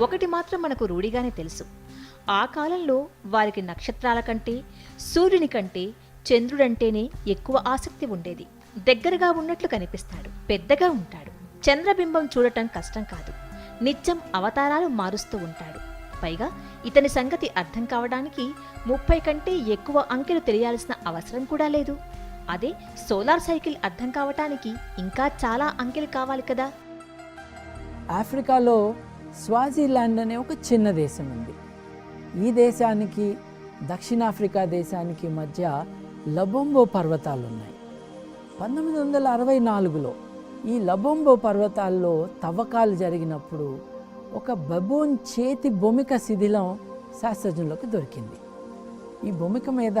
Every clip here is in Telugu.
ఒకటి మాత్రం మనకు రూఢిగానే తెలుసు. ఆ కాలంలో వారికి నక్షత్రాల కంటే సూర్యుని కంటే చంద్రుడంటేనే ఎక్కువ ఆసక్తి ఉండేది. దగ్గరగా ఉన్నట్లు కనిపిస్తాడు పెద్దగా ఉంటాడు. చంద్రబింబం చూడటం కష్టం కాదు. నిత్యం అవతారాలు మారుస్తూ ఉంటాడు. పైగా ఇతని సంగతి అర్థం కావడానికి ముప్పై కంటే ఎక్కువ అంకెలు తెలియాల్సిన అవసరం కూడా లేదు. అదే సోలార్ సైకిల్ అర్థం కావటానికి ఇంకా చాలా అంకెలు కావాలి కదా. ఆఫ్రికాలో స్వాజిలాండ్ అనే ఒక చిన్న దేశం ఉంది. ఈ దేశానికి దక్షిణాఫ్రికా దేశానికి మధ్య లబొంబో పర్వతాలు ఉన్నాయి పంతొమ్మిది వందల అరవై నాలుగులో ఈ లబొంబో పర్వతాల్లో తవ్వకాలు జరిగినప్పుడు ఒక బబోన్ చేతి బొమిక శిథిలం శాస్త్రజ్ఞులకు దొరికింది. ఈ బొమిక మీద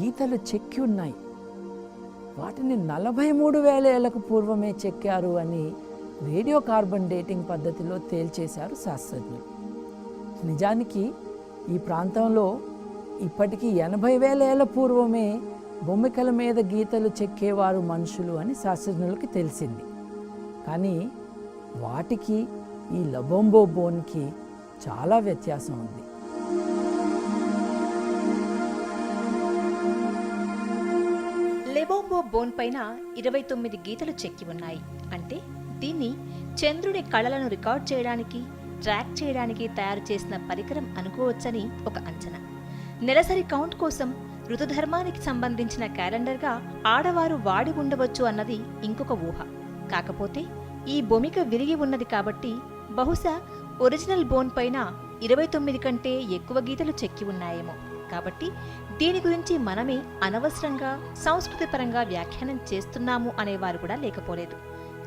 గీతలు చెక్కి ఉన్నాయి. వాటిని నలభై మూడు వేల ఏళ్ళకు పూర్వమే చెక్కారు అని రేడియో కార్బన్ డేటింగ్ పద్ధతిలో తేల్చేశారు శాస్త్రజ్ఞులు. నిజానికి ఈ ప్రాంతంలో ఇప్పటికీ ఎనభై వేల ఏళ్ళ పూర్వమే బొమ్మికల మీద గీతలు చెక్కేవారు మనుషులు అని శాస్త్రజ్ఞులకి తెలిసింది. కానీ వాటికి ఈ లబొంబో బోన్కి చాలా వ్యత్యాసం ఉంది. లెబోంబో బోన్ పైన ఇరవై తొమ్మిది గీతలు చెక్కి ఉన్నాయి. అంటే దీన్ని చంద్రుడి కళలను రికార్డ్ చేయడానికి ట్రాక్ చేయడానికి తయారు చేసిన పరికరం అనుకోవచ్చని ఒక అంచనా. నెలసరి కౌంట్ కోసం ఋతుధర్మానికి సంబంధించిన క్యాలెండర్గా ఆడవారు వాడి ఉండవచ్చు అన్నది ఇంకొక ఊహ. కాకపోతే ఈ బొమిక విరిగి ఉన్నది కాబట్టి బహుశా ఒరిజినల్ బోన్ పైన ఇరవై తొమ్మిది కంటే ఎక్కువ గీతలు చెక్కి ఉన్నాయేమో. కాబట్టి దీని గురించి మనమే అనవసరంగా సంస్కృతిపరంగా వ్యాఖ్యానం చేస్తున్నాము అనేవారు కూడా లేకపోలేదు.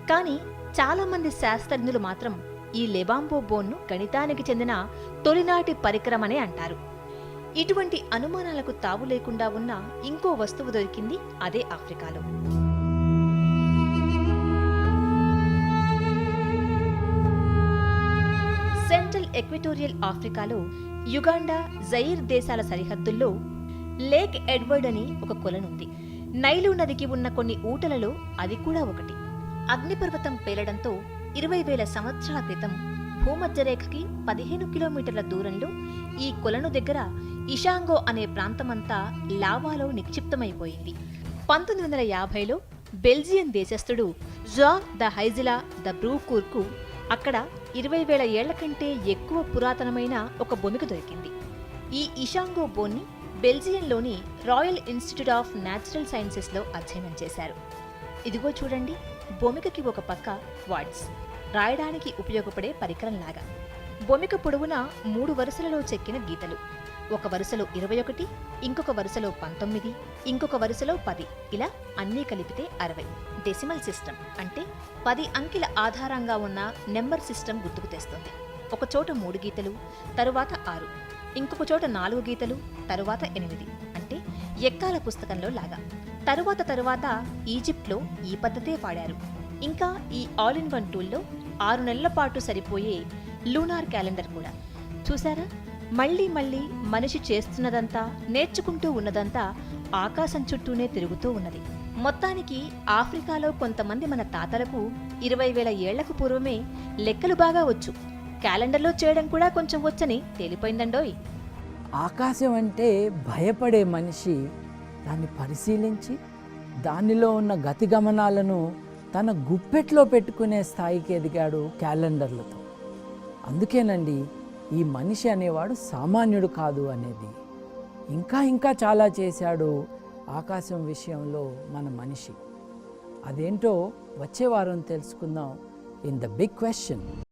కానీ చాలామంది శాస్త్రజ్ఞులు మాత్రం ఈ లెబాంబో బోన్ను గణితానికి చెందిన తొలినాటి పరికరమనే అంటారు. ఇటువంటి అనుమానాలకు తావు లేకుండా ఉన్న ఇంకో వస్తువు దొరికింది అదే ఆఫ్రికాలో. సెంట్రల్ ఎక్విటోరియల్ ఆఫ్రికాలో యుగాండా జైర్ దేశాల సరిహద్దుల్లో లేక్ ఎడ్వర్డ్ అని ఒక కొలనుంది నైలు నదికి ఉన్న కొన్ని ఊటలలో అది కూడా ఒకటి. అగ్నిపర్వతం పేలడంతో ఇరవై వేల సంవత్సరాల క్రితం భూమధ్యరేఖకి పదిహేను కిలోమీటర్ల దూరంలో ఈ కొలను దగ్గర ఇషాంగో అనే ప్రాంతమంతా లావాలో నిక్షిప్తమైపోయింది. పంతొమ్మిది వందల యాభైలో బెల్జియన్ దేశస్థుడు జా ద హైజిలా ద బ్రూకూర్కు అక్కడ ఇరవై వేల ఏళ్ళ కంటే ఎక్కువ పురాతనమైన ఒక బొమిక దొరికింది. ఈ ఇషాంగో బోన్ని బెల్జియంలోని రాయల్ ఇన్స్టిట్యూట్ ఆఫ్ న్యాచురల్ సైన్సెస్లో అధ్యయనం చేశారు. ఇదిగో చూడండి భూమికకి ఒక పక్క వాట్స్ రాయడానికి ఉపయోగపడే పరికరంలాగా. భూమిక పొడవున మూడు వరుసలలో చెక్కిన గీతలు. ఒక వరుసలో ఇరవై ఒకటి ఇంకొక వరుసలో పంతొమ్మిది ఇంకొక వరుసలో పది. ఇలా అన్నీ కలిపితే అరవై. డెసిమల్ సిస్టమ్ అంటే పది అంకెల ఆధారంగా ఉన్న నెంబర్ సిస్టమ్ గుర్తుకు తెస్తుంది. ఒక చోట మూడు గీతలు తరువాత ఆరు. ఇంకొక చోట నాలుగు గీతలు తరువాత ఎనిమిది. అంటే ఎక్కాల పుస్తకంలో లాగా. తరువాత తరువాత ఈజిప్ట్లో ఈ పద్ధతే వాడారు. ఇంకా ఈ ఆల్ ఇన్ వన్ టూల్లో ఆరు నెలల పాటు సరిపోయే లూనార్ క్యాలెండర్ కూడా. చూసారా మళ్ళీ మళ్ళీ మనిషి చేస్తున్నదంతా నేర్చుకుంటూ ఉన్నదంతా ఆకాశం చుట్టూనే తిరుగుతూ ఉన్నది. మొత్తానికి ఆఫ్రికాలో కొంతమంది మన తాతలకు ఇరవై వేల ఏళ్ళకు పూర్వమే లెక్కలు బాగా వచ్చు. క్యాలెండర్లో చేయడం కూడా కొంచెం వచ్చని తేలిపోయిందండోయ్. ఆకాశం అంటే భయపడే మనిషి దాన్ని పరిశీలించి దానిలో ఉన్న గతిగమనాలను తన గుప్పెట్లో పెట్టుకునే స్థాయికి ఎదిగాడు క్యాలెండర్లతో. అందుకేనండి ఈ మనిషి అనేవాడు సామాన్యుడు కాదు అనేది. ఇంకా ఇంకా చాలా చేశాడు ఆకాశం విషయంలో మన మనిషి. అదేంటో వచ్చే వారం తెలుసుకుందాం. In the big question